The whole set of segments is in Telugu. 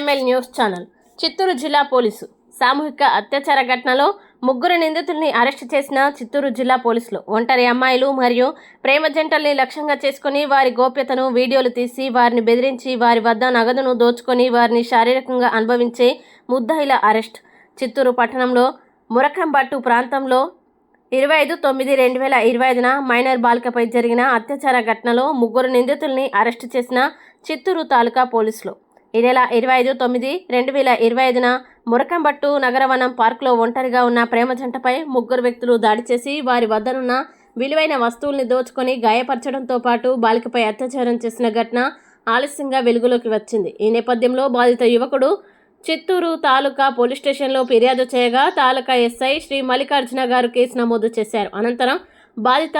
LML news channel. చిత్తూరు జిల్లా పోలీసు. సామూహిక అత్యాచార ఘటనలో ముగ్గురు నిందితుల్ని అరెస్టు చేసిన చిత్తూరు జిల్లా పోలీసులు. ఒంటరి అమ్మాయిలు మరియు ప్రేమ జంటల్ని లక్ష్యంగా చేసుకుని వారి గోప్యతను వీడియోలు తీసి వారిని బెదిరించి వారి వద్ద నగదును దోచుకొని వారిని శారీరకంగా అనుభవించే ముద్దాయిల అరెస్ట్. చిత్తూరు పట్టణంలో మురకంబట్టు ప్రాంతంలో ఇరవై ఐదు తొమ్మిది రెండు వేల ఇరవై ఐదున మైనర్ బాలికపై జరిగిన అత్యాచార ఘటనలో ముగ్గురు నిందితుల్ని అరెస్టు చేసిన చిత్తూరు తాలూకా పోలీసులు. ఈ నెల ఇరవై ఐదు తొమ్మిది రెండు వేల ఇరవై ఐదున మురకంబట్టు నగరవనం పార్కులో ఒంటరిగా ఉన్న ప్రేమ జంటపై ముగ్గురు వ్యక్తులు దాడి చేసి వారి వద్దనున్న విలువైన వస్తువుల్ని దోచుకొని గాయపరచడంతో పాటు బాలికపై అత్యాచారం చేసిన ఘటన ఆలస్యంగా వెలుగులోకి వచ్చింది. ఈ నేపథ్యంలో బాధిత యువకుడు చిత్తూరు తాలూకా పోలీస్ స్టేషన్లో ఫిర్యాదు చేయగా తాలూకా ఎస్ఐ శ్రీ మల్లికార్జున గారు కేసు నమోదు చేశారు. అనంతరం బాధిత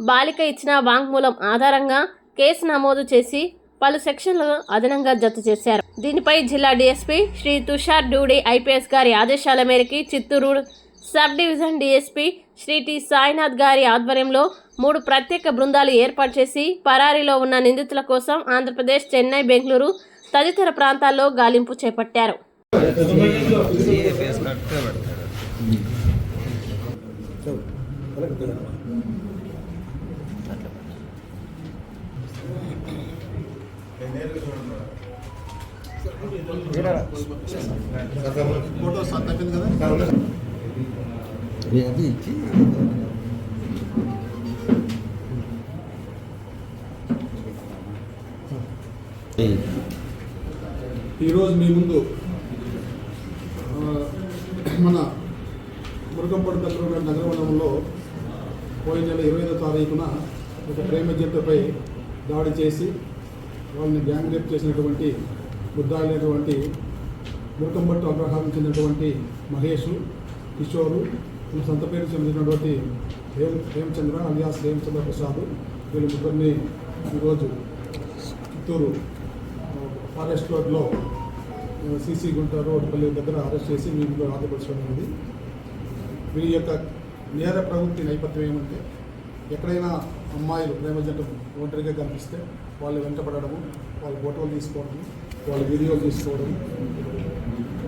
బాలిక ఇచ్చిన వాంగ్మూలం ఆధారంగా కేసు నమోదు చేసి పలు సెక్షన్లు అదనంగా జత చేశారు. దీనిపై జిల్లా డీఎస్పీ శ్రీ తుషార్ డూడి ఐపీఎస్ గారి ఆదేశాల మేరకు Chittoor sub division DSP Shri T Sainath గారి ఆధ్వర్యంలో మూడు ప్రత్యేక బృందాలు ఏర్పాటు చేసి పరారీలో ఉన్న నిందితుల కోసం ఆంధ్రప్రదేశ్ చెన్నై బెంగళూరు తదితర ప్రాంతాల్లో గాలింపు చేపట్టారు. అది ఇచ్చి ఈరోజు మీ ముందు మన మురుగంపడి దగ్గర నగరవనంలో పోయిన నెల ఇరవై ఐదో తారీఖున ఒక ప్రేమ జంటపై దాడి చేసి వాళ్ళని గ్యాంగ్ రేప్ చేసినటువంటి ముద్దాయినటువంటి మురకంపట్టు అగ్రహారం చెందినటువంటి మహేష్ కిషోరు వీళ్ళ సొంత పేరు చెందినటువంటి హేమ హేమచంద్ర అలియాస్ హేమచంద్ర ప్రసాద్ వీళ్ళు ముగ్గురిని ఈరోజు చిత్తూరు ఫారెస్ట్ రోడ్లో సీసీ గుంట రోడ్డుపల్లి దగ్గర అరెస్ట్ చేసి వీళ్ళు ఆధారపరచడం ఉంది వీరి యొక్క నేర ప్రవృత్తి నేపథ్యం ఏమంటే ఎక్కడైనా అమ్మాయిలు ప్రేమ జంట ఒంటరిగా కనిపిస్తే వాళ్ళు వెంటపడము వాళ్ళు ఫోటోలు తీసుకోవడము వాళ్ళ వీడియోలు తీసుకోవడం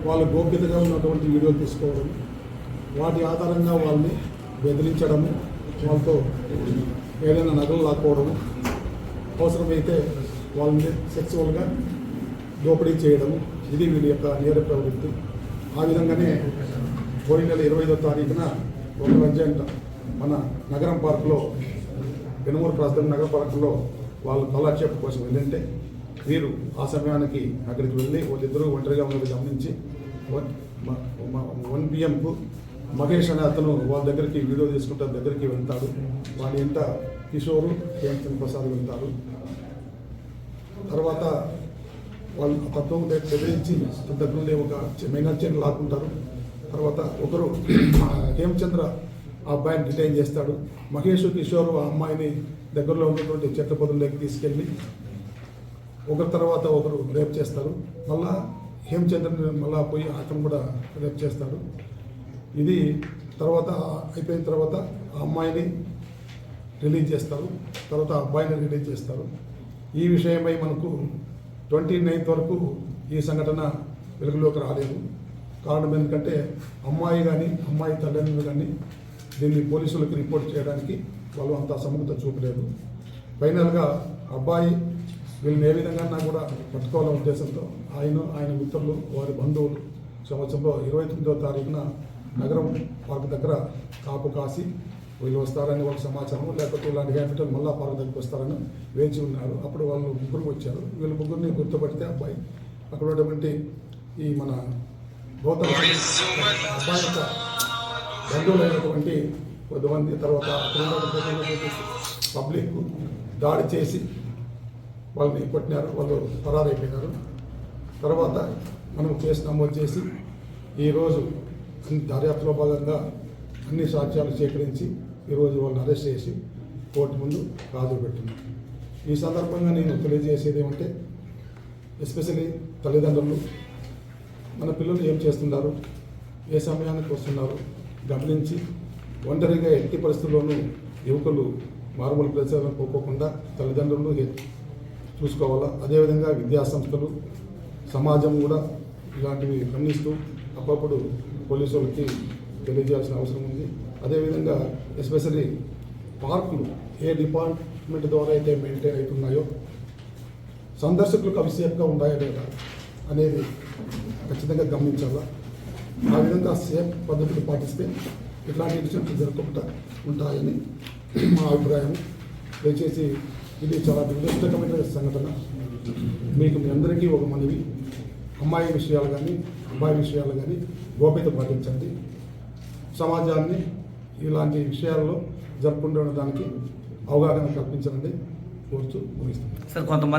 వాళ్ళ గోప్యతగా ఉన్నటువంటి వీడియోలు తీసుకోవడం వాటి ఆధారంగా వాళ్ళని బెదిరించడము వాళ్ళతో ఏదైనా నగలు లాక్కోవడము అవసరమైతే వాళ్ళని సెక్సువల్గా దోపిడీ చేయడము ఇది వీళ్ళ యొక్క నేర ప్రవృత్తి. ఆ విధంగానే పోయిన నెల ఇరవై ఐదో తారీఖున ఒక అర్జెంట్ మన నగరం పార్కులో పెనుమూరు ప్రాంతం నగర పార్కులో వాళ్ళు కళాక్షేపం కోసం వెళ్ళింటే వీరు ఆ సమయానికి అక్కడికి వెళ్ళి వాళ్ళిద్దరూ ఒంటరిగా ఉన్నది గమనించి వన్ పిఎంకు మహేష్ అనే అతను వాళ్ళ దగ్గరికి వీడియో తీసుకుంటా దగ్గరికి వెళ్తాడు. వాడి ఇంట కిషోరు హేమచంద్ర ప్రసాద్ వెళ్తారు. తర్వాత వాళ్ళు తత్వం బెదిరించి దగ్గర నుండి ఒక మైనర్ చైన్ లాక్కుంటారు. తర్వాత ఒకరు హేమచంద్ర ఆ అబ్బాయిని డిటైన్ చేస్తాడు. మహేష్ కిషోర్ ఆ అమ్మాయిని దగ్గరలో ఉన్నటువంటి చెట్ల పొదల్లోకి తీసుకెళ్ళి ఒకరి తర్వాత ఒకరు రేప్ చేస్తారు. మళ్ళా హేమచంద్రని మళ్ళా పోయి అతను కూడా రేప్ చేస్తాడు. ఇది తర్వాత అయిపోయిన తర్వాత ఆ అమ్మాయిని రిలీజ్ చేస్తారు. తర్వాత ఆ అబ్బాయిని రిలీజ్ చేస్తారు. ఈ విషయమై మనకు ట్వంటీ నైన్త్ వరకు ఈ సంఘటన వెలుగులోకి రాలేదు. కారణం ఎందుకంటే అమ్మాయి కానీ అమ్మాయి తల్లిదండ్రులు కానీ దీన్ని పోలీసులకు రిపోర్ట్ చేయడానికి వాళ్ళు అంత సమగ్రత చూపలేదు. ఫైనల్గా అబ్బాయి వీళ్ళని ఏ విధంగా కూడా పట్టుకోవాలనే ఉద్దేశంతో ఆయన ఆయన మిత్రులు వారి బంధువులు సంవత్సరంలో ఇరవై తొమ్మిదో తారీఖున నగరం పార్క్ దగ్గర కాపు కాసి వీళ్ళు వస్తారని వాళ్ళ సమాచారం లేకపోతే ఇలాంటి క్యాపిటల్ మళ్ళా పార్క్ దగ్గరికి వస్తారని వేచి ఉన్నారు. అప్పుడు వాళ్ళు ముగ్గురు వచ్చారు. వీళ్ళు ముగ్గురిని గుర్తుపడితే అబ్బాయి అక్కడ ఉన్నటువంటి ఈ మన గౌతమ అబ్బాయి యొక్క బంధువులైనటువంటి కొద్దిమంది తర్వాత పబ్లిక్ దాడి చేసి వాళ్ళని కొట్టినారు వాళ్ళు పరారైపోయినారు. తర్వాత మనం కేసు నమోదు చేసి ఈరోజు దర్యాప్తులో భాగంగా అన్ని సాక్ష్యాలు సేకరించి ఈరోజు వాళ్ళని అరెస్ట్ చేసి కోర్టు ముందు హాజరు పెట్టినాం ఈ సందర్భంగా నేను తెలియజేసేది ఏమంటే ఎస్పెషలీ తల్లిదండ్రులు మన పిల్లలు ఏం చేస్తున్నారు? ఏ సమయానికి వస్తున్నారు? గమనించి ఒంటరిగా ఎట్టి పరిస్థితుల్లోనూ యువకులు మారుమూల ప్రదేశాలను పోకోకుండా తల్లిదండ్రులు చూసుకోవాలా? అదేవిధంగా విద్యా సంస్థలు సమాజం కూడా ఇలాంటివి గమనిస్తూ అప్పుడప్పుడు పోలీసు వాళ్ళకి తెలియజేయాల్సిన అవసరం ఉంది. అదేవిధంగా ఎస్పెషల్లీ పార్కులు ఏ డిపార్ట్మెంట్ ద్వారా అయితే మెయింటైన్ అవుతున్నాయో సందర్శకులకు అవి సేఫ్గా ఉన్నాయా లేదా అనేది ఖచ్చితంగా గమనించాలా? ఆ విధంగా సేఫ్ పద్ధతులు పాటిస్తే ఇట్లాంటి ఇన్సిడెంట్లు జరగకుండా ఉంటాయని మా అభిప్రాయం. దయచేసి ఇది చాలా దురదృష్టకమైన సంఘటన. మీకు మీ అందరికీ ఒక మనవి. అమ్మాయి విషయాలు కానీ అబ్బాయి విషయాలు కానీ గోప్యత పాటించండి. సమాజాన్ని ఇలాంటి విషయాల్లో జరుపుకుంటున్న దానికి అవగాహన కల్పించండి కోరుతూ ముగిస్తాను సార్ కొంతమంది